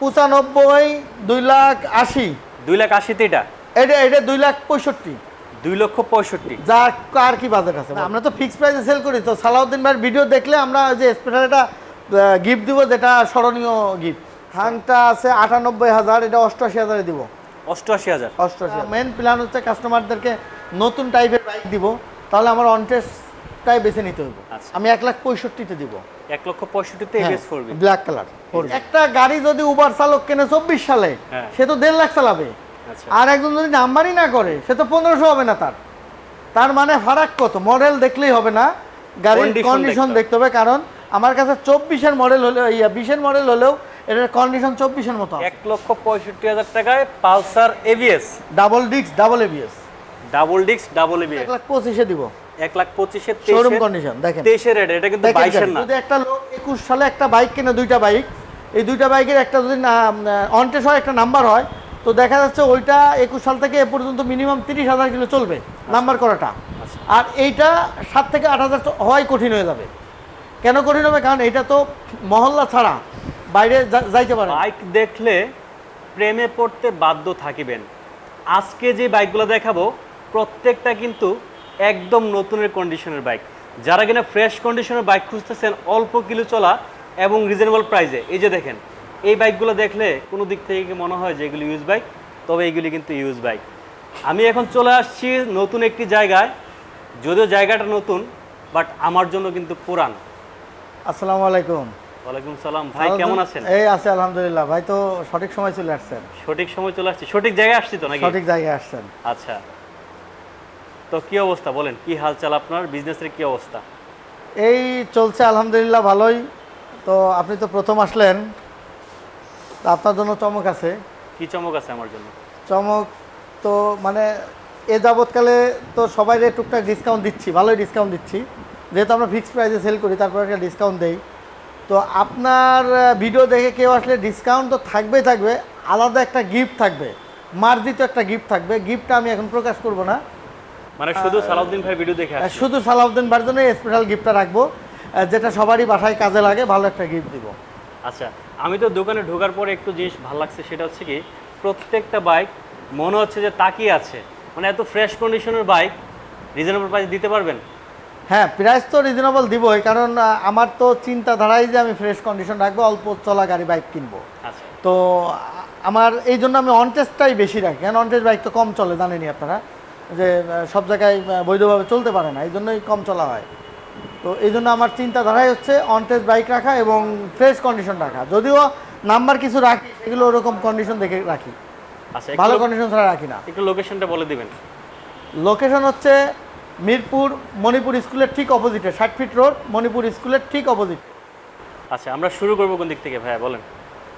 পঁচানব্বই দুই লাখ আশি। দুই লাখ আশিতে এটা? এটা এটা দুই লাখ পঁয়ষট্টি। দুই লক্ষ পঁয়ষট্টি। যা কার কি বাজেট আছে? আমরা তো ফিক্স প্রাইসে সেল করি তো সালাউদ্দিন ভাইয়ের ভিডিও দেখলে আমরা যে স্পেশাল একটা গিফট দিব যেটা স্মরণীয় গিফট হাংটা আছে আটানব্বই হাজার এটা অষ্টআশি হাজারে দিব। অষ্টআশি হাজার। অষ্টআশি মেন প্ল্যান হচ্ছে কাস্টমারদেরকে নতুন টাইপের বাইক দিব। তাহলে আমার অনটেস্টটাই বেছে নিতে হবে আচ্ছা। আমি এক লাখ পঁয়ষট্টিতে দিব। এক লক্ষ পঁয়ষট্টিতে এবিএস ফোর ব্ল্যাক কালার একটা গাড়ি যদি উবার চালক কেনে চব্বিশ সালে হ্যাঁ। সে তো দেড় লাখ চালাবে। আচ্ছা। আর একজন যদি নাম্বারই না করে সে তো পনেরোশো হবে না তার। তার মানে ফারাক কত? মডেল দেখলেই হবে না। গাড়ির কন্ডিশন দেখতে দেখতে হবে কারণ আমার কাছে চব্বিশের মডেল হলেও ইয়া বিশের মডেল হলেও এটার কন্ডিশন চব্বিশের মতো এক লক্ষ পঁয়ষট্টি হাজার টাকায় Pulsar ABS double disc double ABS double disc double ABS এক লাখ পঁচিশে দিব। এক লাখ পঁচিশে শোরুম কন্ডিশন দেখেন। তেইশের রেট এটা কিন্তু বাইশের না। যদি একটা লোক একুশ সালে একটা বাইক কেনে দুইটা বাইক এই দুইটা বাইকের একটা যদি অনটেস হয় একটা নাম্বার হয় তো দেখা যাচ্ছে ওইটা একুশ সাল থেকে এ পর্যন্ত মিনিমাম তিরিশ হাজার কিলো চলবে নাম্বার করাটা। আচ্ছা। আর এইটা সাত থেকে আট হাজার হওয়াই কঠিন হয়ে যাবে। কেন কঠিন হবে? কারণ এটা তো মহল্লা ছাড়া বাইরে যাইতে পারে। বাইক দেখলে প্রেমে পড়তে বাধ্য থাকিবেন। আজকে যে বাইকগুলো দেখাবো প্রত্যেকটা কিন্তু একদম নতুনের কন্ডিশনের বাইক যারা কিনা ফ্রেশ কন্ডিশনের বাইক খুঁজতেছেন অল্প কিলো চলা এবং রিজনেবল প্রাইসে এই যে দেখেন এই বাইকগুলো দেখলে কোনো দিক থেকে মনে হয় যে এগুলি ইউজ বাইক তবে এগুলি কিন্তু ইউজ বাইক আমি এখন চলে আসছি নতুন একটি জায়গায়। যদিও জায়গাটা নতুন বাট আমার জন্য কিন্তু পুরান। আসসালামু আলাইকুম। ওয়ালাইকুম সালাম। ভাই কেমন আছেন? এই আছে আলহামদুলিল্লাহ। ভাই তো সঠিক সময় চলে আসছেন। সঠিক সময় চলে আসছি। সঠিক জায়গায় আসছি তো নাকি? সঠিক জায়গায় আসছেন। আচ্ছা। তো কি অবস্থা বলেন? কি হালচাল আপনার? বিজনেসের কি অবস্থা? এই চলছে আলহামদুলিল্লাহ ভালোই। তো আপনি তো প্রথম আসলেন। আপনার জন্য চমক আছে। কি চমক আছে আমার জন্য? চমক তো মানে এ যাবৎকালে তো সবাই টুকটাক ডিসকাউন্ট দিচ্ছি ভালোই ডিসকাউন্ট দিচ্ছি। যেহেতু আমরা ফিক্সড প্রাইসে সেল করি তারপর একটা ডিসকাউন্ট দেই। তো আপনার ভিডিও দেখে কেউ আসলে ডিসকাউন্ট তো থাকবেই থাকবে। আলাদা একটা গিফট থাকবে। মার্জিত একটা গিফট থাকবে। গিফটটা আমি এখন প্রকাশ করব না। মানে শুধু সালাউদ্দিন ভাই ভিডিও দেখে শুধু সালাউদ্দিন ভাইয়ের জন্য স্পেশাল গিফটটা রাখব। যেটা সবারই বাসায় কাজে লাগে ভালো একটা গিফট দিব। আচ্ছা আমি তো দোকানে ঢোকার পরে একটু জিনিস ভালো লাগছে সেটা হচ্ছে কি প্রত্যেকটা বাইক মনে হচ্ছে যে তাকিয়ে আছে। মানে এত ফ্রেশ কন্ডিশনের বাইক রিজনেবল প্রাইস দিতে পারবেন? হ্যাঁ প্রাইস তো রিজনেবল দিবই কারণ আমার তো চিন্তাধারাই যে আমি ফ্রেশ কন্ডিশন রাখব অল্প চলা গাড়ি বাইক কিনবো। আচ্ছা। তো আমার এই জন্য আমি অনটেস্টটাই বেশি রাখি। কারণ অনটেস্ট বাইক তো কম চলে জানেনি আপনারা। যে সব জায়গায় বৈধভাবে চলতে পারে না এই জন্যই কম চলা হয়। তো এই জন্য আমার চিন্তাধারাই হচ্ছে অনটেস্ট বাইক রাখা এবং ফ্রেশ কন্ডিশন রাখা। যদিও নাম্বার কিছু রাখি এগুলো ওরকম কন্ডিশন দেখে রাখি। আচ্ছা ভালো কন্ডিশন ছাড়া রাখি না। একটু লোকেশনটা বলে দিবেন। লোকেশন হচ্ছে মিরপুর মণিপুর স্কুলের ঠিক অপোজিটে ষাট ফিট রোড মণিপুর স্কুলের ঠিক অপোজিট আচ্ছা আমরা শুরু করব কোন দিক থেকে ভাইয়া বলেন।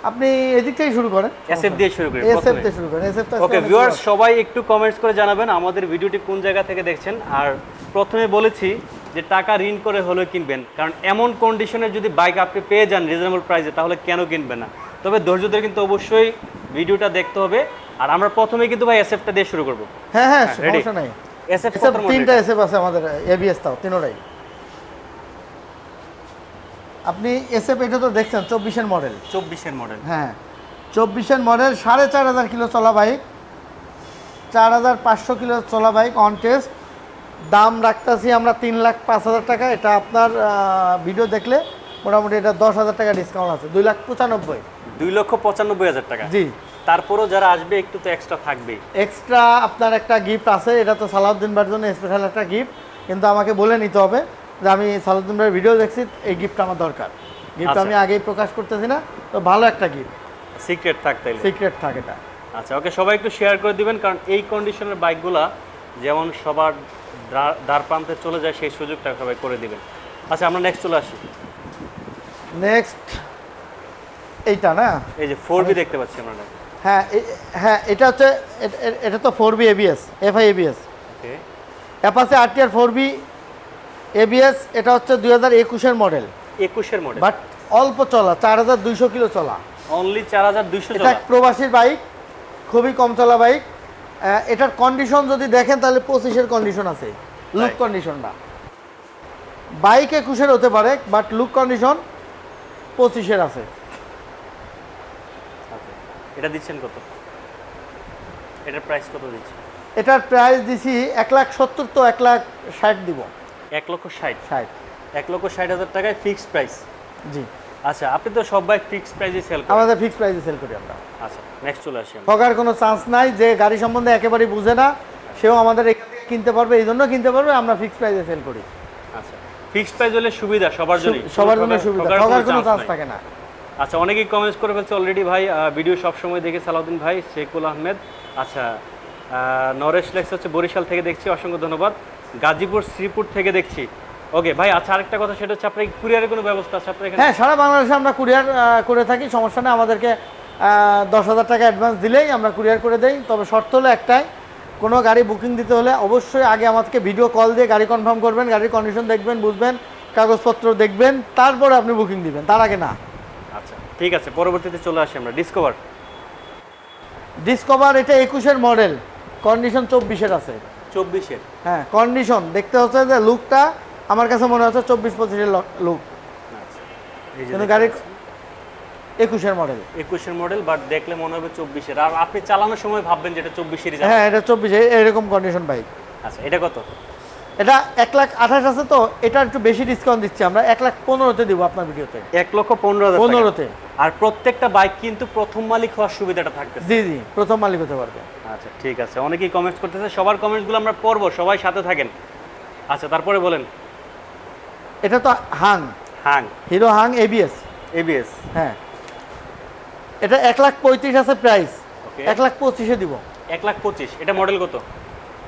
আপনি এদিক থেকেই শুরু করেন। এসএফ দিয়ে শুরু করি এসএফ। দিয়ে শুরু করেন। এসএফ ওকে ভিউয়ার্স সবাই একটু কমেন্টস করে জানাবেন আমাদের ভিডিওটি কোন জায়গা থেকে দেখছেন। আর প্রথমে বলেছি যে টাকা ঋণ করে হলেও কিনবেন কারণ এমন কন্ডিশনে যদি বাইক আপনি পেয়ে যান রিজনেবল প্রাইসে তাহলে কেন কিনবেন না? তবে ধৈর্য ধরে কিন্তু অবশ্যই ভিডিওটা দেখতে হবে। আর আমরা প্রথমে কিন্তু ভাই এসএফটা দিয়ে শুরু করব। হ্যাঁ হ্যাঁ হ্যাঁ, সমস্যা নাই। এসএফ তিনটা এসএফ আছে আমাদের এবিএস তাও তিনোটাই। আপনি এসএফ এটা তো দেখছেন চব্বিশের মডেল চব্বিশের মডেল হ্যাঁ চব্বিশের মডেল সাড়ে চার হাজার কিলো চলা বাইক চার হাজার পাঁচশো কিলো চলা বাইক অন টেস্ট দাম রাখতেছি আমরা তিন লাখ পাঁচ হাজার টাকা এটা আপনার ভিডিও দেখলে মোটামুটি এটা দশ হাজার টাকা ডিসকাউন্ট আছে দুই লাখ পঁচানব্বই। দুই লক্ষ পঁচানব্বই হাজার টাকা। জি। তারপরও যারা আসবে একটু তো এক্সট্রা থাকবেই। এক্সট্রা আপনার একটা গিফট আছে এটা তো সালাউদ্দিন ভাইয়ের জন্য স্পেশাল একটা গিফট কিন্তু আমাকে বলে নিতে হবে। যে আমি সালাউদ্দিন ভাইয়ের ভিডিও দেখছি এই গিফটটা আমার দরকার। গিফট আচ্ছা। আমি আগেই প্রকাশ করতেছি না তো ভালো একটা গিফট সিক্রেট থাক তাইলে। সিক্রেট থাকে এটা। আচ্ছা ওকে সবাই একটু শেয়ার করে দিবেন কারণ এই কন্ডিশনের বাইকগুলা যেমন সবার দ্বার- প্রান্তে চলে যায় সেই সুযোগটা সবাই করে দিবেন। আচ্ছা আমরা নেক্সট চলে আসি। নেক্সট এইটা না? এই যে ফোর বি দেখতে পাচ্ছি আমরা হ্যাঁ হ্যাঁ এটা হচ্ছে এটা তো four V ABS FI ABS okay অ্যাপাসে RTR four V ABS এটা হচ্ছে দুই হাজার একুশের মডেল একুশের মডেল বাট অল্প চলা চার হাজার দুইশো কিলো চলা। অনলি চার হাজার দুইশো এটা প্রবাসীর বাইক খুবই কম চলা বাইক এটার কন্ডিশন যদি দেখেন তাহলে পঁচিশের কন্ডিশন আছে। লুক? কন্ডিশনটা বাইক একুশের হতে পারে বাট লুক কন্ডিশন পঁচিশের আছে। এটা দিচ্ছেন কত? এটার প্রাইস কত দিচ্ছেন? এটার প্রাইস দিছি এক লাখ সত্তর তো এক লাখ ষাট দিব। এক লক্ষ ষাট। ষাট। এক লক্ষ ষাট হাজার টাকায় ফিক্সড প্রাইস জি। আচ্ছা আপনি তো সব বাইক ফিক্সড প্রাইসে সেল করেন। আমাদের ফিক্স প্রাইসে সেল করি আমরা। আচ্ছা নেক্সট চলে আসি। ঠকার কোনো চান্স নাই যে গাড়ি সম্বন্ধে একেবারেই বুঝে না সেও আমাদের কিনতে পারবে এই জন্য কিনতে পারবে আমরা ফিক্স প্রাইসে সেল করি। আচ্ছা ফিক্সড প্রাইস হলে সুবিধা সবার জন্য সবার জন্য সুবিধা ঠকার কোনো চান্স থাকে না। আচ্ছা অনেকেই কমেন্টস করে ফেলছে অলরেডি ভাই ভিডিও সবসময় দেখে সালাউদ্দিন ভাই শেখুল আহমেদ। আচ্ছা নরেশ লেক্স হচ্ছে বরিশাল থেকে দেখছি অসংখ্য ধন্যবাদ। গাজীপুর শ্রীপুর থেকে দেখছি। ওকে ভাই আচ্ছা আরেকটা কথা সেটা হচ্ছে আপনার কুরিয়ারের কোনো ব্যবস্থা আছে? আপনার হ্যাঁ সারা বাংলাদেশে আমরা কুরিয়ার করে থাকি সমস্যা নেই। আমাদেরকে দশ হাজার টাকা অ্যাডভান্স দিলেই আমরা কুরিয়ার করে দেই। তবে শর্ত হলো একটাই কোনো গাড়ি বুকিং দিতে হলে অবশ্যই আগে আমাদেরকে ভিডিও কল দিয়ে গাড়ি কনফার্ম করবেন গাড়ির কন্ডিশন দেখবেন বুঝবেন কাগজপত্র দেখবেন তারপরে আপনি বুকিং দিবেন তার আগে না। আচ্ছা ঠিক আছে পরবর্তীতে চলে আসি আমরা। ডিসকভার ডিসকভার এটা একুশের মডেল কন্ডিশন চব্বিশের আছে। চব্বিশের। হ্যাঁ কন্ডিশন দেখতে হচ্ছে যে লুকটা আমার কাছে মনে হচ্ছে চব্বিশ পঁচিশের লুক আচ্ছা কিন্তু গাড়ির একুশের মডেল একুশের মডেল বাট দেখলে মনে হবে চব্বিশের। আর আপনি চালানোর সময় ভাববেন যেটা এটা চব্বিশেরই হ্যাঁ এটা চব্বিশে এরকম কন্ডিশন বাইক আচ্ছা এটা কত? এটা এক লাখ আঠাশ আছে তো এটা একটু বেশি ডিসকাউন্ট দিচ্ছি আমরা এক লাখ পনেরোতে দিব আপনার ভিডিওতে। এক লক্ষ পনেরো পনেরোতে। আর প্রত্যেকটা বাইক কিন্তু প্রথম মালিক হওয়ার সুবিধাটা থাকবে জি জি প্রথম মালিক হতে পারবে। আচ্ছা ঠিক আছে অনেকেই কমেন্টস করতেছে সবার কমেন্টসগুলো আমরা পড়ব সবাই সাথে থাকেন। আচ্ছা তারপরে বলেন। এটা তো Hang. Hang. Hero Hang ABS ABS হ্যাঁ। এটা এক লাখ পঁয়ত্রিশ আছে প্রাইস এক লাখ পঁচিশে দিব। এক লাখ পঁচিশ এটা মডেল কত?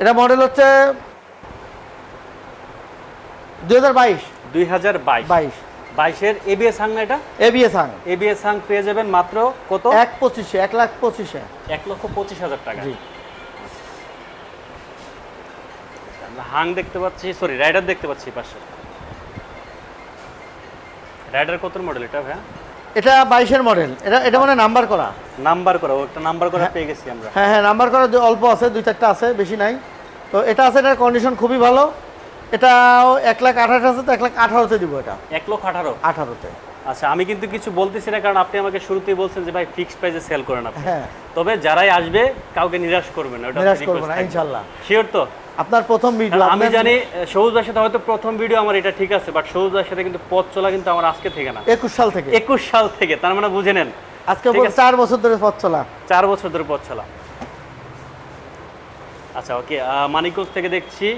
এটা মডেল হচ্ছে দুই হাজার বাইশ। দুই হাজার বাইশ। বাইশ। বাইশের এবিএস হাং না এটা? এবিএস হাং এবিএস হাং পেয়ে যাবেন মাত্র কত? এক পঁচিশে এক লাখ পঁচিশে। এক লক্ষ পঁচিশ হাজার টাকা। জি। হাং দেখতে পাচ্ছি সরি রাইডার দেখতে পাচ্ছি পাশে। রাইডার কত মডেল এটা ভাইয়া? এটা বাইশের মডেল এটা এটা মানে নাম্বার করা। নাম্বার করা একটা নাম্বার করা পেয়ে গেছি আমরা। হ্যাঁ হ্যাঁ নাম্বার করা অল্প আছে দুই চারটা আছে বেশি নাই। তো এটা আছে এটার কন্ডিশন খুবই ভালো। এটাও এক লাখ আঠাশ আছে তো এক লাখ আঠারোতে দিব এটা। এক লক্ষ আঠারো? আঠারোতে। আচ্ছা আমি কিন্তু কিছু বলতেছি না কারণ আপনি আমাকে শুরুতেই বলছেন যে ভাই ফিক্সড প্রাইসে সেল করেন আপনি। হ্যাঁ। তবে যারাই আসবে কাউকে নিরাশ করবেন না নিরাশ করব না ইনশাল্লাহ। শিওর তো? আপনার প্রথম ভিডিও আমি জানি সবুজ ভাইয়ের সাথে হয়তো প্রথম ভিডিও আমার এটা ঠিক আছে বাট সবুজ ভাইয়ের সাথে কিন্তু পথ চলা কিন্তু আমার আজকে থেকে না। একুশ সাল থেকে। একুশ সাল থেকে তার মানে বুঝে নেন। আজকে ঠিক পুরো আছে। চার বছর ধরে পথ চলা। চার বছর ধরে পথ চলা। আচ্ছা ওকে মানিকগঞ্জ থেকে দেখছি।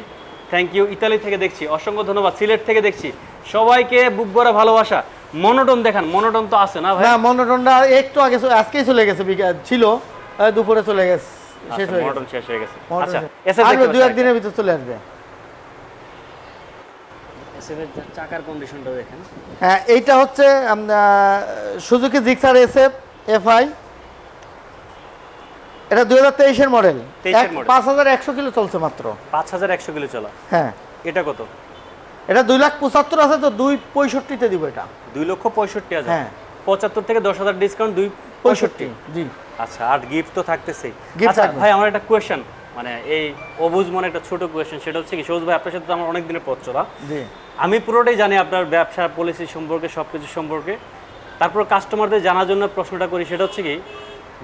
থ্যাংক ইউ ইতালি থেকে দেখছি অসংখ্য ধন্যবাদ। সিলেট থেকে দেখছি সবাইকে বুক ভরা ভালোবাসা। মনোটন দেখান মনোটন তো আছে না ভাই? না মনোটনটা একটু আগে আজকেই চলে গেছে ছিল দুপুরে চলে গেছে শেষ হয়ে গেছে। মনোটন শেষ হয়ে গেছে। আচ্ছা শেষ। এসএফ আসবে দেখতে দু একদিনের ভিতর চলে আসবে। এসএফ এর চাকার কন্ডিশনটা দেখেন। হ্যাঁ এইটা হচ্ছে সুজুকি জিক্সার এসএফ এফআই এটা দুই হাজার তেইশের মডেল। 23 পাঁচ হাজার একশো কিলো চলছে মাত্র। পাঁচ হাজার একশো কিলো চলা। হ্যাঁ। এটা কত? এটা দুই লাখ পঁচাত্তর আছে তো দুই পঁয়ষট্টিতে দিব এটা। দুই লক্ষ পঁয়ষট্টি হাজার। হ্যাঁ। পঁচাত্তর থেকে দশ হাজার ডিসকাউন্ট দুই পঁয়ষট্টি জি। আচ্ছা আর গিফট তো Gift আচ্ছা ভাই আমার একটা কোয়েশ্চেন মানে এই অবুজ মনে একটা ছোট কোয়েশ্চেন সেটা হচ্ছে কি সবুজ ভাই আপনার সাথে তো আমার অনেক দিনের পথ চলা। জি। আমি পুরোটাই জানি আপনার ব্যবসা পলিসি সম্পর্কে সব কিছু সম্পর্কে। তারপর কাস্টমারদের জানার জন্য প্রশ্নটা করি সেটা হচ্ছে কি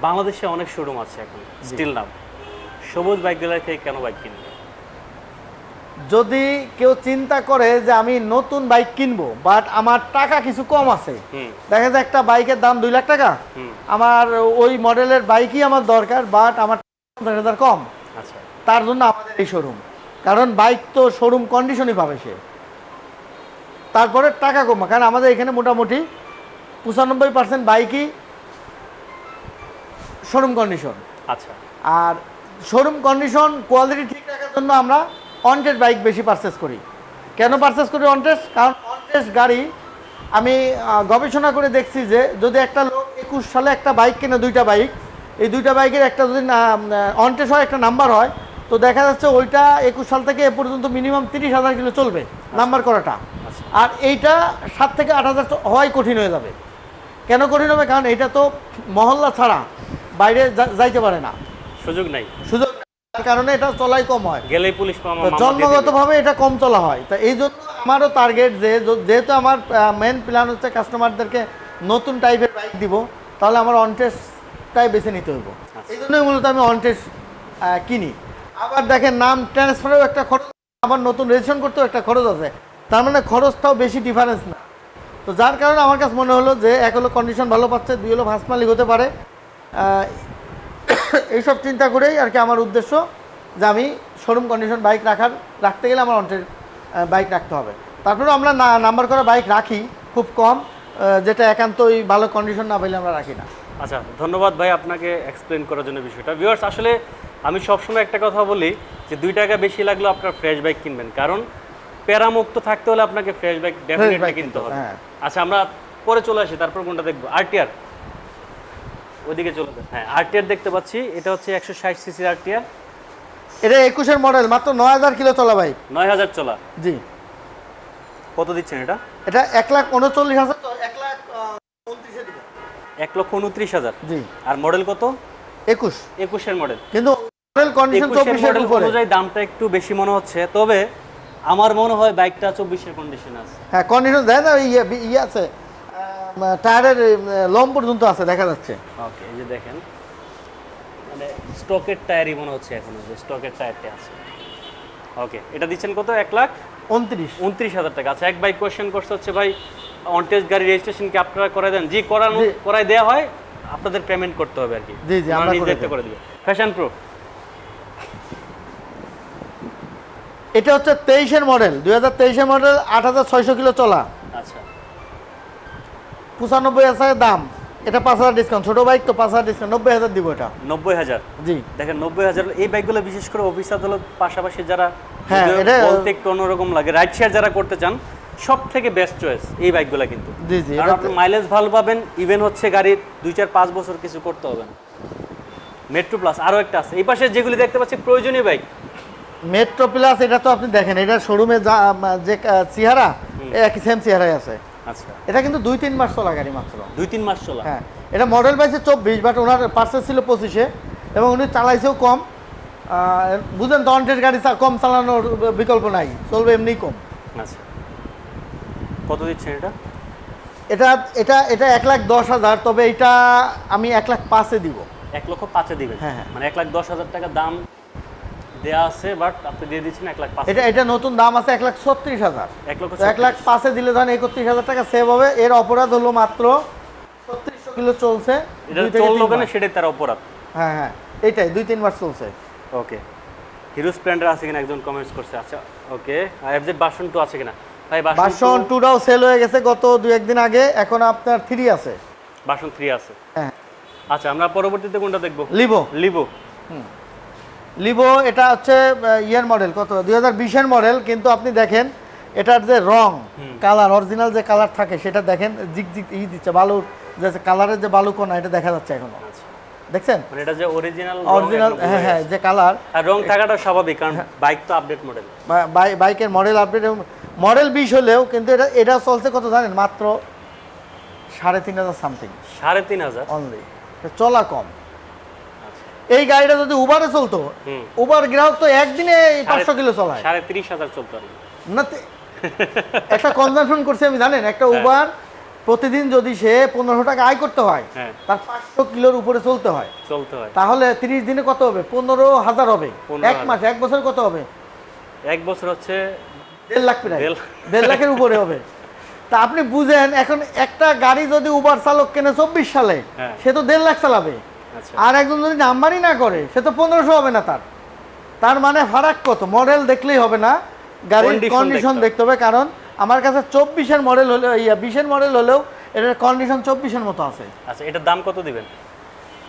বাংলাদেশে অনেক শোরুম আছে এখন স্টিল নাম। সবুজ বাইক গ্যালারি থেকে কেন বাইক কিনবে? যদি কেউ চিন্তা করে যে আমি নতুন বাইক কিনবো বাট আমার টাকা কিছু কম আছে দেখা যায় একটা বাইকের দাম দুই লাখ টাকা। আমার ওই মডেলের বাইকই আমার দরকার বাট আমার পঞ্চাশ হাজার কম। আচ্ছা। তার জন্য আমাদের এই শোরুম কারণ বাইক তো শোরুম কন্ডিশনই পাবে সে। তারপরে টাকা কমা কারণ আমাদের এখানে মোটামুটি পঁচানব্বই পার্সেন্ট বাইকই শোরুম কন্ডিশন আচ্ছা। আর শোরুম কন্ডিশন কোয়ালিটি ঠিক রাখার জন্য আমরা অনটেস্ট বাইক বেশি পারচেস করি। কেন পারচেস করি অনটেস্ট কারণ অনটেস্ট গাড়ি আমি গবেষণা করে দেখছি যে যদি একটা লোক একুশ সালে একটা বাইক কেনে দুইটা বাইক এই দুইটা বাইকের একটা যদি অনটেস্ট হয় একটা নাম্বার হয় তো দেখা যাচ্ছে ওইটা একুশ সাল থেকে এ পর্যন্ত মিনিমাম তিরিশ হাজার কিলো চলবে নাম্বার করাটা। আচ্ছা। আর এইটা সাত থেকে আট হাজার হওয়াই কঠিন হয়ে যাবে। কেন কঠিন হবে? কারণ এটা তো মহল্লা ছাড়া। বাইরে যাইতে পারে না। সুযোগ নাই। সুযোগ তার কারণে এটা চলাই কম হয়। গেলেই পুলিশ। জন্মগতভাবে এটা কম চলা হয়। তা এই জন্য আমারও টার্গেট যে যেহেতু আমার মেন প্ল্যান হচ্ছে কাস্টমারদেরকে নতুন টাইপের বাইক দিব তাহলে আমার অনটেস্ট বাইকটাই বেছে নিতে হইব। আচ্ছা। এই জন্যই মূলত আমি অনটেস্ট কিনি। আবার দেখেন নাম ট্রান্সফারেও একটা খরচ আবার নতুন রেজিস্ট্রেশন করতেও একটা খরচ আছে। তার মানে খরচটাও বেশি ডিফারেন্স না। তো যার কারণে আমার কাছে মনে হলো যে এক হলো কন্ডিশন ভালো পাচ্ছে দুই হলো ফার্স্ট মালিক হতে পারে। এইসব চিন্তা করেই আর কি আমার উদ্দেশ্য যে আমি শোরুম কন্ডিশন বাইক রাখার রাখতে গেলে আমার অন্টের বাইক রাখতে হবে। তারপরে আমরা না নাম্বার করা বাইক রাখি খুব কম যেটা একান্তই ভালো কন্ডিশন না পেলে আমরা রাখি না। আচ্ছা ধন্যবাদ ভাই আপনাকে এক্সপ্লেন করার জন্য বিষয়টা। ভিউয়ার্স আসলে আমি সবসময় একটা কথা বলি যে দুই টাকা বেশি লাগলেও আপনার ফ্রেশ বাইক কিনবেন। কারণ প্যারামুক্ত থাকতে হলে আপনাকে ফ্রেশ বাইক ডেফিনেটলি কিনতে হবে, হ্যাঁ। আচ্ছা আমরা পরে চলে আসি তারপর কোনটা দেখব? আরটিআর ওইদিকে চলে যান। হ্যাঁ আরটিআর দেখতে পাচ্ছি। এটা হচ্ছে একশো ষাট সিসি আরটিআর এটা একুশের মডেল মাত্র নয় হাজার কিলো চলা বাইক নয় হাজার চলা। জি। কত দিচ্ছেন এটা? এটা এক লাখ উনচল্লিশ হাজার এক লাখ উনত্রিশে দিবে। এক লক্ষ উনত্রিশ হাজার। জি। আর মডেল কত? একুশ। একুশের মডেল। কিন্তু মডেল কন্ডিশন চব্বিশের উপরে। অনুযায়ী দামটা একটু বেশি মনে হচ্ছে। তবে আমার মনে হয় বাইকটা চব্বিশের কন্ডিশন আছে। হ্যাঁ কন্ডিশন দেয় না ইয়ে ইয়ে আছে। টায়ারের লম পর্যন্ত আছে দেখা যাচ্ছে। ওকে এই যে দেখেন মানে স্টকের টায়ারই মনে হচ্ছে এখনও যে স্টকের টায়ারটা আছে। ওকে এটা দিচ্ছেন কত? এক লাখ? উনত্রিশ। উনত্রিশ হাজার টাকা। আচ্ছা এক বাইক কোয়েশ্চেন করছে হচ্ছে ভাই অনটেস্ট গাড়ি রেজিস্ট্রেশন কি আপনারা করে দেন? জি করানো জি। করাই দেওয়া হয় আপনাদের পেমেন্ট করতে হবে আর কি। জি, জি, আমরা দেব। করে দিবে। ফ্যাশন প্রো এটা হচ্ছে তেইশের মডেল দুই হাজার তেইশের মডেল আট হাজার ছয়শো কিলো চলা। পঁচানব্বই হাজার দাম। এটা পাঁচ হাজার ডিসকাউন্ট ছোটো বাইক তো পাঁচ হাজার ডিসকাউন্ট নব্বই হাজার দিব এটা। নব্বই হাজার? জি। দেখেন নব্বই হাজার এই বাইকগুলো বিশেষ করে অফিস আদালত পাশাপাশি যারা হ্যাঁ, এটা- বলতে একটু অন্যরকম লাগে। রাইড শেয়ার যারা করতে চান সব থেকে বেস্ট চয়েস এই বাইকগুলো কিন্তু। জি জি কারণ আপনি মাইলেজ ভালো পাবেন ইভেন হচ্ছে গাড়ির দুই চার পাঁচ বছর কিছু করতে হবে না। মেট্রো প্লাস আরও একটা আছে। এই পাশে যেগুলি দেখতে পাচ্ছি প্রয়োজনীয় বাইক মেট্রো প্লাস এটা তো আপনি দেখেন এটা শোরুমে যা যে চেহারা একই সেম চেহারাই আছে। এটা কিন্তু দুই তিন মাস চলা গাড়ি মাত্র। দুই তিন মাস চলা? হ্যাঁ এটা মডেল পাইছে চব্বিশ বাট ওনার পার্সেস ছিল পঁচিশে এবং উনি চালাইছেও কম। বুঝলেন দন্টের গাড়ি কম চালানোর বিকল্প নাই চলবে এমনি কম। আচ্ছা। কত দিচ্ছেন এটা? এটা এটা এটা এক লাখ দশ হাজার তবে এটা আমি এক লাখ পাঁচে দিব। এক লক্ষ পাঁচে দিবেন? হ্যাঁ, হ্যাঁ। মানে এক লাখ দশ হাজার টাকা দাম দেয়া আছে বাট আপনি দিয়ে দিচ্ছেন এক লাখ এটা এটা নতুন দাম আছে এক লাখ ছত্রিশ হাজার। এক লক্ষ এক লাখ পাঁচে দিলে ধরেন একত্রিশ হাজার টাকা সেভ হবে। এর অপরাধ হলো মাত্র ছত্রিশশো কিলো চলছে। এটা চলল কেন সেটাই তার অপরাধ। হ্যাঁ হ্যাঁ এইটাই দুই তিন মাস চলছে। ওকে হিরো স্প্লেন্ডার আছে কিনা একজন কমেন্টস করছে। আচ্ছা ওকে এফজেড বাসন টু আছে কিনা? ভাই টু টুটাও সেল হয়ে গেছে গত দু একদিন আগে। এখন আপনার থ্রি আছে। বাসন থ্রি আছে। হ্যাঁ। আচ্ছা আমরা পরবর্তীতে কোনটা দেখব? লিবো লিবো লিভো লিভো এটা হচ্ছে ইয়ের মডেল কত? দুই হাজার বিশের মডেল কিন্তু আপনি দেখেন এটার যে রং কালার অরিজিনাল যে কালার থাকে সেটা দেখেন জিক ই দিচ্ছে বালুর যে কালারের যে বালু কোনা এটা দেখা যাচ্ছে এখনও। আচ্ছা। দেখছেন? মানে এটা যে অরিজিনাল অরিজিনাল হ্যাঁ হ্যাঁ যে কালার আর রং থাকাটা স্বাভাবিক কারণ বাইক তো আপডেট মডেল বাইকের মডেল আপডেট মডেল বিশ হলেও কিন্তু এটা এটা চলছে কত জানেন? মাত্র সাড়ে তিন হাজার সামথিং সাড়ে তিন হাজার? অনলি চলা কম। এই গাড়িটা যদি উবারে চলতো উবার গ্রাহক তো একদিনে পাঁচশো কিলো চলায়। সাড়ে তিরিশ হাজার চলতে। না একটা কনজামশন করছে আমি জানেন একটা উবার প্রতিদিন যদি সে পনেরোশো টাকা আয় করতে হয় হ্যাঁ। তার পাঁচশো কিলোর উপরে চলতে হয়। চলতে হয়। তাহলে তিরিশ দিনে কত হবে? পনেরো হাজার হবে। এক মাস এক বছর কত হবে? এক বছর হচ্ছে দেড় লাখ প্রায়। দেড়- লাখের উপরে হবে। তা আপনি বুঝেন এখন একটা গাড়ি যদি উবার চালক কেনে চব্বিশ সালে হ্যাঁ। সে তো দেড় লাখ চালাবে। আর একজন যদি নাম্বারই না করে সে তো পনেরোশো হবে না তার। তার মানে ফারাক কত? মডেল দেখলেই হবে না গাড়ির কন্ডিশন দেখতে হবে। কারণ আমার কাছে চব্বিশের মডেল হলে ইয়া বিশের মডেল হলেও এটার কন্ডিশন চব্বিশের মতো আছে। আচ্ছা এটার দাম কত দিবেন?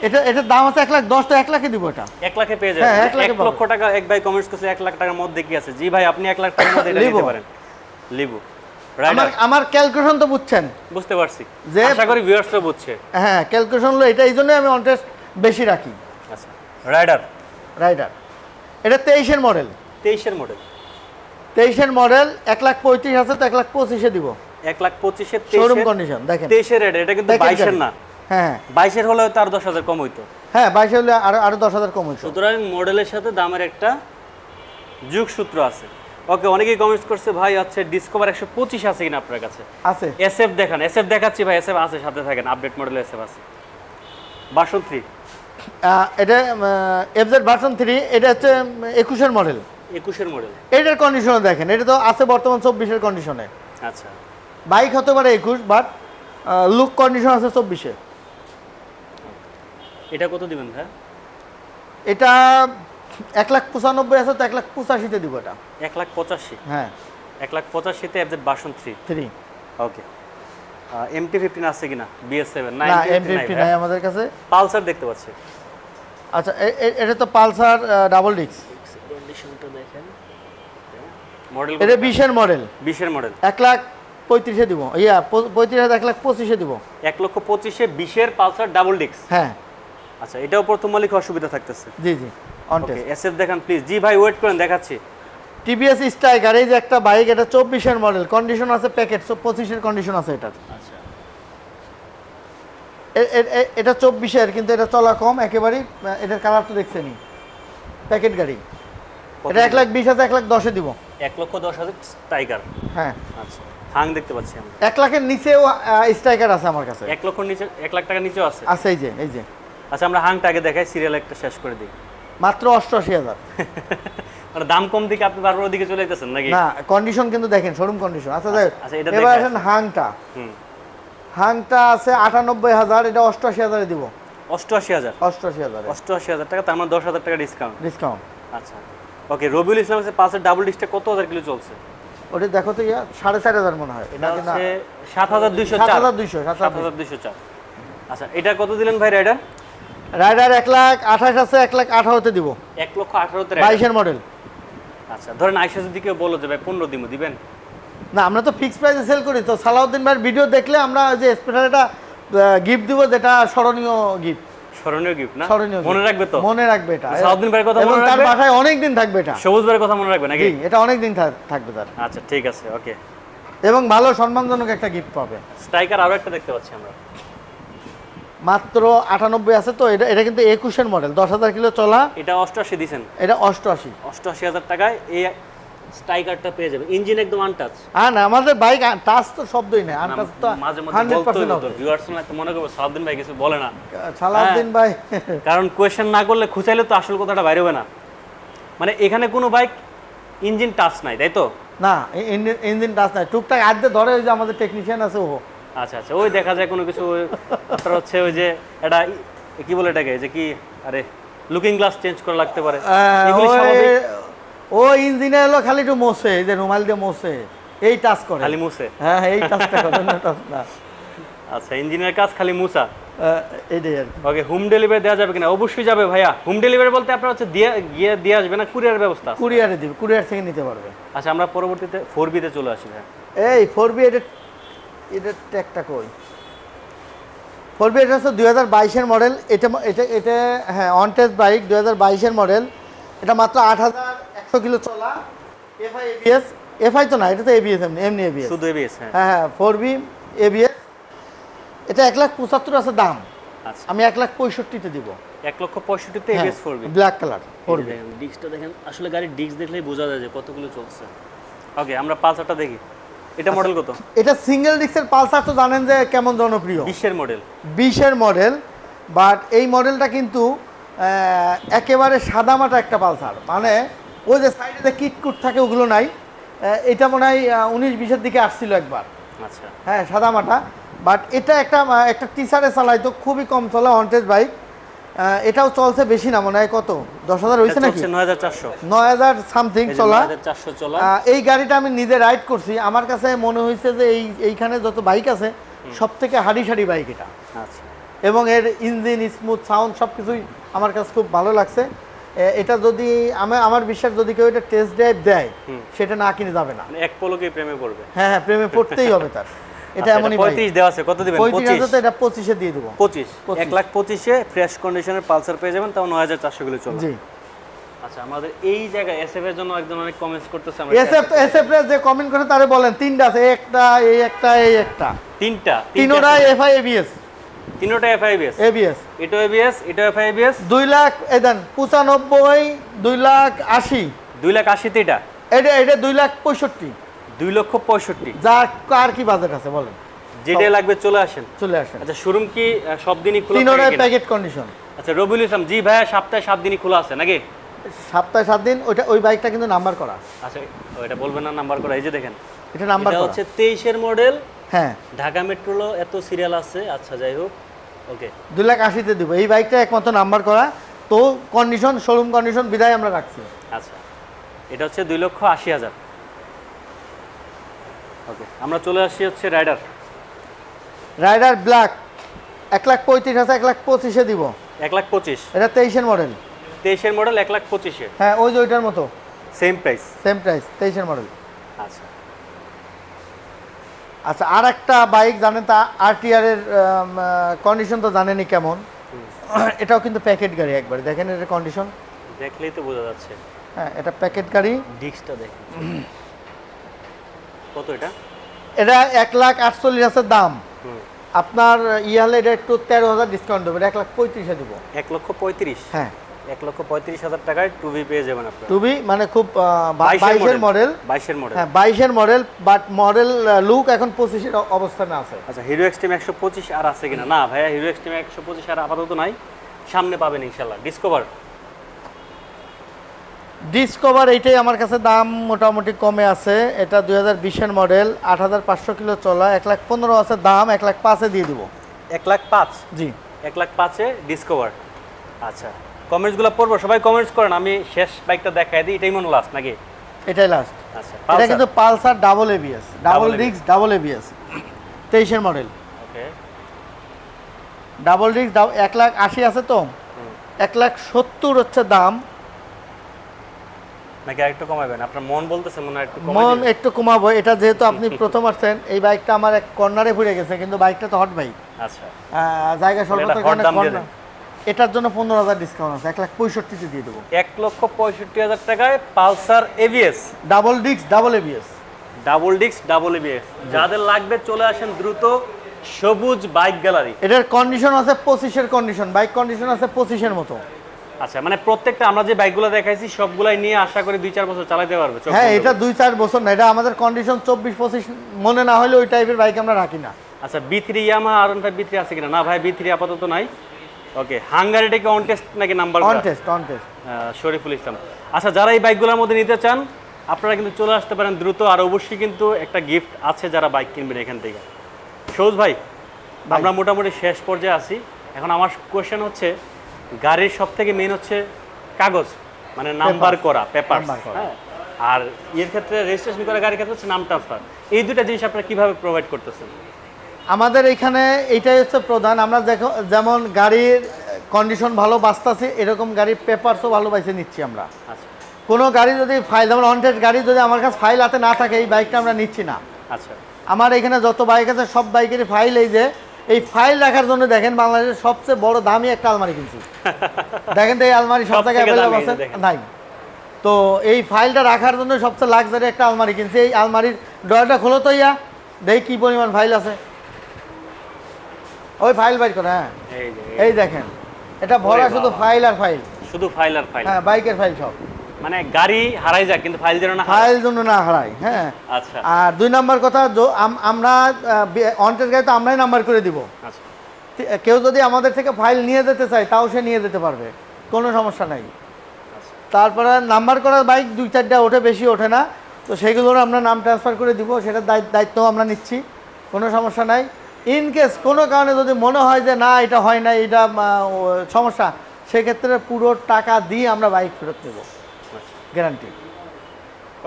এটা এটার দাম আছে এক লাখ দশ তো এক লাখে দিব এটা। এক লাখে পেয়ে হ্যাঁ, যাবেন এক লাখে লক্ষ টাকা এক ভাই কমেন্টস করছে এক লাখ টাকার মধ্যে কি আছে? জি ভাই আপনি এক লাখ টাকার মধ্যে এটা। নিতে পারেন। লিবু। আমার আমার ক্যালকুলেশন তো বুঝছেন। বুঝতে পারছি। যে- আশা করি ভিউয়ার্সরা বুঝছে। হ্যাঁ ক্যালকুলেশন হলো এটা এই জন্যই আমি অনটেস্ট বেশি রাখি। আচ্ছা রাইডার? রাইডার। এটা তেইশের মডেল। তেইশের মডেল। তেইশের মডেল এক লাখ পঁয়ত্রিশ আছে তো এক লাখ পঁচিশে দিব। এক লাখ পঁচিশে শোরুম কন্ডিশন দেখেন। তেইশের রেট এটা কিন্তু বাইশের না। হ্যাঁ বাইশের হলে তার দশ হাজার কম হইতো। হ্যাঁ বাইশে হলে আরও আরও দশ হাজার কম হইতো। সুতরাং মডেলের সাথে দামের একটা যুগসূত্র আছে। ওকে অনেকেই কমেন্টস করছে ভাই আছে ডিসকভার একশো পঁচিশ আছে কিনা আপনার কাছে? আছে। এসএফ দেখান এসএফ দেখাচ্ছি ভাই এসএফ আছে সাথে থাকেন আপডেট মডেল এসএফ আছে। বাসন থ্রি এটা এফজেড ভার্সন থ্রি এটা হচ্ছে একুশের মডেল একুশের মডেল এটার কন্ডিশনে দেখেন এটা তো আছে বর্তমান চব্বিশের কন্ডিশনে আচ্ছা। বাইক হতে পারে একুশ বাট লুক কন্ডিশন আছে চব্বিশে। এটা কত দিবেন ভাই? এটা এক লাখ পঁচানব্বই আছে তো এক লাখ পঁচাশিতে দিব এটা। এক লাখ পঁচাশি? হ্যাঁ। এক lakh পঁচাশিতে FZ version three three okay MT fifteen আছে কিনা? বিএস সেভেন না এম ফিফটি নাই আমাদের কাছে। পালসার দেখতে পাচ্ছি। আচ্ছা এটা তো পালসার ডাবল ডিক্স কন্ডিশনটা দেখেন মডেল এটা বিশের মডেল বিশের মডেল এক লাখ পঁয়ত্রিশে দিব। ইয়া পঁয়ত্রিশ হাজার এক লাখ পঁচিশে দিব। এক লক্ষ পঁচিশে বিশের পালসার ডাবল ডিক্স হ্যাঁ। আচ্ছা এটাও প্রথম মালিক অসুবিধা থাকতেছে। জি জি অন এসএফ দেখান প্লিজ জি ভাই ওয়েট করেন দেখাচ্ছি। টিভিএস স্ট্রাইকার এই যে একটা বাইক এটা চব্বিশের মডেল কন্ডিশন আছে প্যাকেট পঁচিশের কন্ডিশন আছে এটার। আচ্ছা। এটা চব্বিশের কিন্তু এটা চলা কম একেবারেই এটার কালার তো দেখছেনি প্যাকেট গাড়ি। এটা এক লাখ বিশ হাজার এক লাখ দশে দিব। এক লক্ষ দশ হাজার টাইগার হ্যাঁ। আচ্ছা। হাং দেখতে পাচ্ছি আমরা। এক লাখের নিচেও স্ট্রাইকার আছে আমার কাছে। এক লক্ষ নিচে এক লাখ টাকার নিচেও আছে? আছে এই যে এই যে। আচ্ছা আমরা হাংটা আগে দেখাই সিরিয়াল একটা শেষ করে দিই। মাত্র অষ্টআশি হাজার। মানে দাম কম দিকে আপনি বারবার ওদিকে চলে যেতেছেন নাকি? না কন্ডিশন কিন্তু দেখেন শোরুম কন্ডিশন আচ্ছা যাই হোক। আচ্ছা, এবার আসেন হাংটা। হুম। হাংটা আছে আটানব্বই হাজার এটা অষ্টআশি হাজারে দিব। অষ্টআশি হাজার? অষ্টআশি হাজারে। অষ্টআশি হাজার টাকা তার মানে দশ হাজার টাকা ডিসকাউন্ট ডিসকাউন্ট আচ্ছা। ওকে রবিউল ইসলাম হচ্ছে পাঁচের ডাবল ডিসটা কত হাজার কিলো চলছে? ওটা দেখো তো ইয়া সাড়ে চার হাজার মনে হয়। এটা সাত হাজার দুইশো সাত হাজার দুইশো সাত হাজার দুইশো। চার। আচ্ছা এটা কত দিলেন ভাই রাইডার রাইডার এক লাখ আঠাশ আছে এক লাখ আঠারোতে দিব। এক লক্ষ আঠারোতে বাইশের মডেল আচ্ছা ধরেন আইসা যদি কেউ বলো যে ভাই পনেরো দিব দিবেন? না আমরা তো ফিক্স প্রাইসে সেল করি তো সালাউদ্দিন ভাইয়ের ভিডিও দেখলে আমরা যে স্পেশাল একটা গিফট দিব যেটা স্মরণীয় গিফট স্মরণীয় গিফট না? স্মরণীয় মনে রাখবে তো? মনে রাখবে এটা। সালাউদ্দিন ভাইয়ের কথা মনে তার রাখবে? বাসায় অনেক দিন থাকবে এটা। সবুজ ভাইয়ের কথা মনে রাখবে নাকি? এটা অনেক দিন থাক- থাকবে তার। আচ্ছা ঠিক আছে ওকে এবং ভালো সম্মানজনক একটা গিফট পাবে। স্ট্রাইকার আরও একটা দেখতে পাচ্ছি আমরা। মাত্র আটানব্বই আছে তো এটা এটা কিন্তু একুশের মডেল দশ হাজার কিলো চলা। এটা অষ্টআশি দিছেন। এটা অষ্টআশি। অষ্টআশি হাজার টাকায় এই স্ট্রাইকারটা পেয়ে যাবে। ইঞ্জিন একদম আনটাচ আর না আমাদের বাইক টাচ তো শব্দই আনটাচ তো মাঝে হতো ভিউয়ার্স না তো মনে করব সালাউদ্দিন ভাই কিছু বলে না। সালাউদ্দিন ভাই। কারণ কোয়েশ্চেন না করলে খুঁচাইলে তো আসল কথাটা বাইরে হবে না। মানে এখানে কোনো বাইক ইঞ্জিন টাচ নাই তাই তো? না ইঞ্জিন টাচ নাই। টুকটাক আদ্যে ধরে ওই যে আমাদের টেকনিশিয়ান আছে ও। আচ্ছা আচ্ছা ওই দেখা যায় কোনো কিছু আপনার হচ্ছে ওই যে এটা কি বলে এটাকে যে কি আরে লুকিং গ্লাস চেঞ্জ করা লাগতে পারে। ও ইঞ্জিনে এলো খালি একটু মোছে এই যে রুমাল দিয়ে মোছে এই টাচ করে। খালি মুছে? হ্যাঁ এই টাচটা করে না টাচ না। আচ্ছা ইঞ্জিনের কাজ খালি মুসা আহ, এইটাই আর ওকে হোম ডেলিভারি দেওয়া যাবে কিনা? অবশ্যই যাবে ভাইয়া। হোম ডেলিভারি বলতে আপনার হচ্ছে দিয়ে গিয়ে দিয়ে আসবে না কুরিয়ার ব্যবস্থা? কুরিয়ারে দিবে কুরিয়ার থেকে নিতে পারবে। আচ্ছা আমরা পরবর্তীতে ফোর বিতে চলে আসি ভাইয়া। এই ফোর বি এটা এটা ট্যাগটা কই? ফোর বি এটা হচ্ছে দুই হাজার বাইশের মডেল এটা এটা এটা হ্যাঁ অন টেস্ট বাইক দুই হাজার বাইশের মডেল এটা মাত্র আট হাজার একশো কিলো চলা এফআই এবিএস এফআই তো না এটা তো এবিএস এমনি এমনি এবিএস। শুধু এবিএস হ্যাঁ। হ্যাঁ হ্যাঁ ফোর বি এবিএস এটা এক লাখ পঁচাত্তর আছে দাম। আচ্ছা। আমি এক লাখ পঁয়ষট্টিতে দিব। এক লক্ষ পঁয়ষট্টিতে হ্যাঁ, ABS four V black colour four V ডিস্কটা দেখেন আসলে গাড়ির ডিস্ক দেখলেই বোঝা যায় যে কতগুলো চলছে। ওকে আমরা পালসারটা দেখি। এটা আচ্ছা। মডেল কত? এটা সিঙ্গেল ডিস্কের পালসার তো জানেন যে কেমন জনপ্রিয়? বিশের মডেল বিশের মডেল বাট এই মডেলটা কিন্তু একেবারে সাদামাটা একটা পালসার মানে ওই যে সাইডে যে কিটকুট থাকে ওগুলো নাই। এটা মনে হয় উনিশ বিশের দিকে আসছিল একবার। আচ্ছা। হ্যাঁ সাদামাটা। বাট এটা একটা একটা টিচারে চালাইতো খুবই কম চলা হন্টেজ বাইক এটাও চলছে বেশি না মনে হয় কত? দশ হাজার হয়েছে নাকি? নয় হাজার সামথিং চলা। এই গাড়িটা আমি নিজে রাইড করছি। আমার কাছে মনে হয়েছে যে এই এইখানে যত বাইক আছে সব থেকে হাড়ি সারি বাইক এটা। আচ্ছা। এবং এর ইঞ্জিন স্মুথ সাউন্ড সব কিছুই আমার কাছে খুব ভালো লাগছে। এটা যদি আমি আমার বিশ্বাস যদি কেউ এটা টেস্ট ড্রাইভ দেয় সেটা না কিনে যাবে না। মানে এক পলকে প্রেমে পড়বে। হ্যাঁ হ্যাঁ প্রেমে পড়তেই হবে তার। এটা আচ্ছা, এমনই পঁয়ত্রিশ দেওয়া আছে কত দিবেন? পঁয়ত্রিশ পঁচিশ। হাজার তো এটা পঁচিশে দিয়ে দেবো। পঁচিশ। পঁচিশ। এক লাখ পঁচিশে ফ্রেশ কন্ডিশনের পালসার পেয়ে যাবেন তাও নয় হাজার চারশো কিলো চলে জি। আচ্ছা আমাদের এই জায়গায় এসএফ এর জন্য একজন অনেক কমেন্টস করতেছে আমরা। এসএফ এসএফ যে কমেন্ট করে তারে বলেন তিনটা আছে একটা এই একটা এই একটা। তিনটা তিনোটাই এফআই এবিএস তিনোটা এফআইবিএস এবিএস এটা এবিএস এটা এফআইবিএস দুই লাখ এই দেন পঁচানব্বই দুই লাখ আশি। দুই লাখ আশিতে এটা? এটা এটা দুই লাখ পঁয়ষট্টি। দুই লক্ষ পঁয়ষট্টি। যার কার কি বাজেট আছে বলেন। যেটাই লাগবে চলে আসেন। চলে আসেন। আচ্ছা শোরুম কি সব দিনই খোলা প্যাকেট কন্ডিশন আচ্ছা রবিউল ইসলাম জি ভাইয়া সপ্তাহে সাত দিনই খোলা আছে নাকি? সপ্তাহে সাত দিন ওইটা ওই বাইকটা কিন্তু নাম্বার করা। আচ্ছা ওইটা বলবেন না নাম্বার করা এই যে দেখেন। এটা নাম্বার করা। হচ্ছে তেইশের মডেল হ্যাঁ। ঢাকা মেট্রোলো এত সিরিয়াল আছে আচ্ছা যাই হোক ওকে দুই লাখ আশিতে দিব। এই বাইকটা একমাত্র নাম্বার করা। তো কন্ডিশন শোরুম কন্ডিশন বিদায় আমরা রাখছি। আচ্ছা এটা হচ্ছে দুই লক্ষ আশি হাজার। ওকে আমরা চলে আসছি হচ্ছে রাইডার। রাইডার ব্ল্যাক এক লাখ পঁয়ত্রিশ আছে এক লাখ পঁচিশে দিব। এক লাখ পঁচিশ। এটা তেইশের মডেল। তেইশের মডেল এক লাখ পঁচিশে। হ্যাঁ ওই যে ওইটার মতো। সেম প্রাইস সেম প্রাইস তেইশের মডেল। আচ্ছা। আচ্ছা আর একটা বাইক জানেন তা আরটিআর এর কন্ডিশন তো জানেনই কেমন। এটাও কিন্তু প্যাকেট গাড়ি একবার দেখেন এটার কন্ডিশন দেখলেই তো বোঝা যাচ্ছে। হ্যাঁ এটা প্যাকেট গাড়ি। ডিস্কটা দেখেন। কত এটা? এটা এক লাখ আটচল্লিশ আছে দাম। আপনার ইয়ে হলে এটা একটু তেরো হাজার ডিসকাউন্ট দেবো এক লাখ পঁয়ত্রিশে দেবো। এক লক্ষ পঁয়ত্রিশ? হ্যাঁ। এক লক্ষ পঁয়ত্রিশ হাজার টাকায় টুবি পেয়ে যাবেন আপনার। টুবি মানে খুব বাইশের মডেল বাইশের মডেল হ্যাঁ বাইশের মডেল বাট মডেল লুক এখন পঁচিশের অবস্থানে আছে। আচ্ছা হিরো এক্সট্রিম একশো পঁচিশ আর আছে কিনা? না ভাইয়া হিরো এক্সট্রিম একশো পঁচিশ আর আপাতত নাই। সামনে পাবেন ইনশাল্লাহ ডিসকভার ডিসকভার এইটাই আমার কাছে দাম মোটামুটি কমে আছে। এটা দুই হাজার বিশের মডেল আট হাজার পাঁচশো কিলো চলা এক লাখ পনেরো আছে দাম এক লাখ পাঁচে দিয়ে দিব। এক লাখ পাঁচ? জি। এক লাখ পাঁচে ডিসকভার আচ্ছা কমেন্টসগুলো পড়ব সবাই কমেন্টস করেন আমি শেষ বাইকটা দেখাই দিই এটাই মনে লাস্ট নাকি? এটাই লাস্ট আচ্ছা এটা কিন্তু Pulsar double ABS double disc double ABS তেইশের মডেল ওকে। ডাবল ডিস্ক এক লাখ আশি আছে তো? এক লাখ সত্তর হচ্ছে দাম। নাকি আরেকটু কমাবেন? আপনার মন বলতেছে মনে হয় একটু মন একটু কমাবো। এটা যেহেতু আপনি প্রথম আসছেন এই বাইকটা আমার এক কর্নারে ঘুরে গেছে কিন্তু বাইকটা তো হট বাইক আচ্ছা। জায়গা স্বল্প এটা তো hot কারণে দাম দিয়ে corner- এটার জন্য পনেরো হাজার ডিসকাউন্ট আছে এক লাখ পঁয়ষট্টিতে দিয়ে দেবো। এক লক্ষ পঁয়ষট্টি হাজার টাকায় Pulsar ABS double disc double ABS double disc double ABS যাদের লাগবে চলে আসেন দ্রুত সবুজ বাইক গ্যালারি। এটার কন্ডিশন আছে পঁচিশের কন্ডিশন বাইক কন্ডিশন আছে পঁচিশের মতো। আচ্ছা মানে প্রত্যেকটা আমরা যে বাইকগুলো দেখাইছি সবগুলাই নিয়ে আশা করি দুই চার বছর চালাতে পারবে হ্যাঁ এটা দুই চার বছর না এটা আমাদের কন্ডিশন চব্বিশ পঁচিশ মনে না হলে ওই টাইপের বাইক আমরা রাখি না। আচ্ছা B three Yamaha R five B three আছে কিনা? না ভাই বি থ্রি আপাতত নাই। ওকে হাঙ্গারিটা কি অন টেস্ট নাকি number on test on test Shariful Islam. আচ্ছা যারা এই বাইকগুলোর মধ্যে নিতে চান আপনারা কিন্তু চলে আসতে পারেন দ্রুত আর অবশ্যই কিন্তু একটা গিফট আছে যারা বাইক কিনবেন এখান থেকে। সৌজ ভাই আমরা মোটামুটি শেষ পর্যায়ে আছি। এখন আমার কোয়েশ্চেন হচ্ছে গাড়ির সব থেকে মেন হচ্ছে কাগজ মানে নাম্বার করা পেপার। হ্যাঁ? আর এর ক্ষেত্রে রেজিস্ট্রেশন করা গাড়ির ক্ষেত্রে হচ্ছে নাম ট্রান্সফার এই দুটা জিনিস আপনারা কীভাবে প্রোভাইড করতেছেন? আমাদের এখানে এটাই হচ্ছে প্রধান আমরা দেখো যেমন গাড়ির কন্ডিশন ভালো বাঁচতেছি এরকম গাড়ির পেপারসও ভালো বাইছে নিচ্ছি আমরা। আচ্ছা। কোনো গাড়ি যদি ফাইল যেমন অনটেড গাড়ি যদি আমার কাছে ফাইল হাতে না থাকে এই বাইকটা আমরা নিচ্ছি না। আচ্ছা। আমার এখানে যত বাইক আছে সব বাইকেরই ফাইল এই যে এই ফাইল রাখার জন্য দেখেন বাংলাদেশের সবচেয়ে বড় দামি একটা আলমারি কিনছি। দেখেন তো এই আলমারি সব জায়গায় অ্যাভেলেবল আছে? নাই। তো এই ফাইলটা রাখার জন্য সবচেয়ে লাক্সারি একটা আলমারি কিনছি। এই আলমারির ডয়ারটা খোলো তো ইয়া দেখি কি পরিমাণ ফাইল আছে। ওই ফাইল বাইর করে হ্যাঁ। এই দেখেন এটা ভরা শুধু ফাইল আর ফাইল। শুধু ফাইল আর ফাইল। হ্যাঁ বাইকের ফাইল সব। মানে গাড়ি হারাই যাক কিন্তু ফাইল যেন না ফাইল জন্য না হারাই হ্যাঁ। আচ্ছা। আর দুই নাম্বার কথা আমরা অনটের গাড়ি তো আমরাই নাম্বার করে দিব। আচ্ছা। কেউ যদি আমাদের থেকে ফাইল নিয়ে যেতে চায় তাও সে নিয়ে যেতে পারবে। কোনো সমস্যা নাই। আচ্ছা। তারপরে নাম্বার করা বাইক দুই চারটা ওঠে বেশি ওঠে না। তো সেগুলোর আমরা নাম ট্রান্সফার করে দিব সেটার দায়িত্ব আমরা নিচ্ছি। কোনো সমস্যা নাই। ইন কেস কোনো কারণে যদি মনে হয় যে না এটা হয় না এটা সমস্যা সেক্ষেত্রে পুরো টাকা দিয়ে আমরা বাইক ফেরত নেব গ্যারান্টি।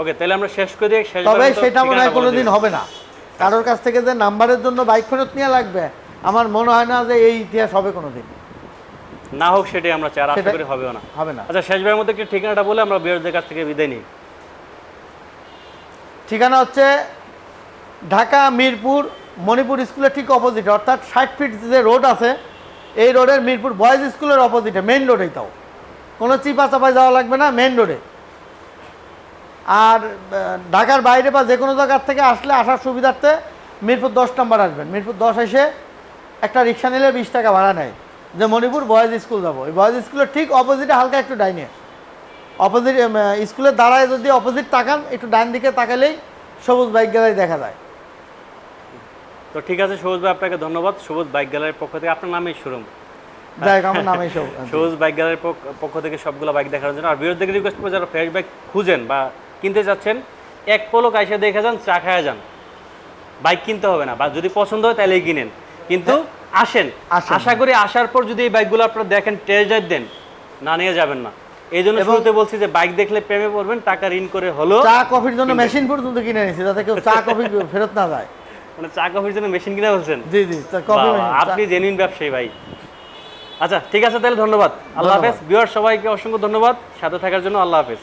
ওকে তাহলে আমরা শেষ করে দিই শেষ তবে সেটা মনে হয় কোনোদিন দিন। হবে না। কারোর কাছ থেকে যে নাম্বারের জন্য বাইক ফেরত নিয়ে লাগবে আমার মনে হয় না যে এই ইতিহাস হবে কোনোদিন। না হোক সেটাই আমরা চাই আশা করি হবেও না। হবে না। আচ্ছা শেষবারের মধ্যে একটু ঠিকানাটা বলে আমরা বিয়ারদের কাছ থেকে বিদায় নিই। ঠিকানা হচ্ছে ঢাকা মিরপুর মণিপুর স্কুলের ঠিক অপোজিটে অর্থাৎ ষাট ফিট যে রোড আছে এই রোডের মিরপুর বয়েজ স্কুলের অপোজিটে মেন রোডেই তাও। কোনো চিপা চাপায় যাওয়া লাগবে না মেন রোডে আর ঢাকার বাইরে বা যে কোনো জায়গার থেকে আসলে আসার সুবিধার্থে মিরপুর দশ নাম্বার আসবেন। মিরপুর দশ এসে একটা রিক্সা নিলে বিশ টাকা ভাড়া নেয়। যে মণিপুর বয়েজ স্কুল যাব। এই বয়েজ স্কুলের ঠিক অপোজিটে হালকা একটু ডাইনে। অপোজিট স্কুলের দাঁড়ায় যদি অপোজিট তাকান একটু ডান দিকে তাকালেই সবুজ বাইক গ্যালারি দেখা যায়। তো ঠিক আছে সবুজ ভাই আপনাকে ধন্যবাদ। সবুজ বাইক গ্যালারির পক্ষ থেকে আপনার নামেই শোরুম যাই আমার নামে সব সবুজ বাইক গ্যালারির পক্ষ- থেকে সবগুলো বাইক দেখার জন্য। আর বিরোধী রিকোয়েস্ট করে যারা ফ্রেশ বাইক খুঁজেন বা কিনতে যাচ্ছেন এক পলক আইসা দেখে যান চা খায়া যান। বাইক কিনতে হবে না বা যদি পছন্দ হয় তাহলেই কিনেন। কিন্তু আসেন আসেন। আশা করি আসার পর যদি এই বাইকগুলো আপনারা দেখেন টেস্ট ড্রাইভ দেন না নিয়ে যাবেন না। এই জন্য শুরুতে বলছি যে বাইক দেখলে প্রেমে পড়বেন টাকা ঋণ করে হলো চা কফির জন্য মেশিন পর্যন্ত কিনে নিয়েছি যাতে কেউ চা কফি ফেরত না যায়। মানে চা কফির জন্য মেশিন কিনে বলছেন? জি জি কফি আপনি জেনুইন ব্যবসায়ী ভাই। আচ্ছা ঠিক আছে তাহলে ধন্যবাদ। আল্লাহ হাফেজ। বিয়ার সবাইকে অসংখ্য ধন্যবাদ। সাথে থাকার জন্য আল্লাহ হাফেজ।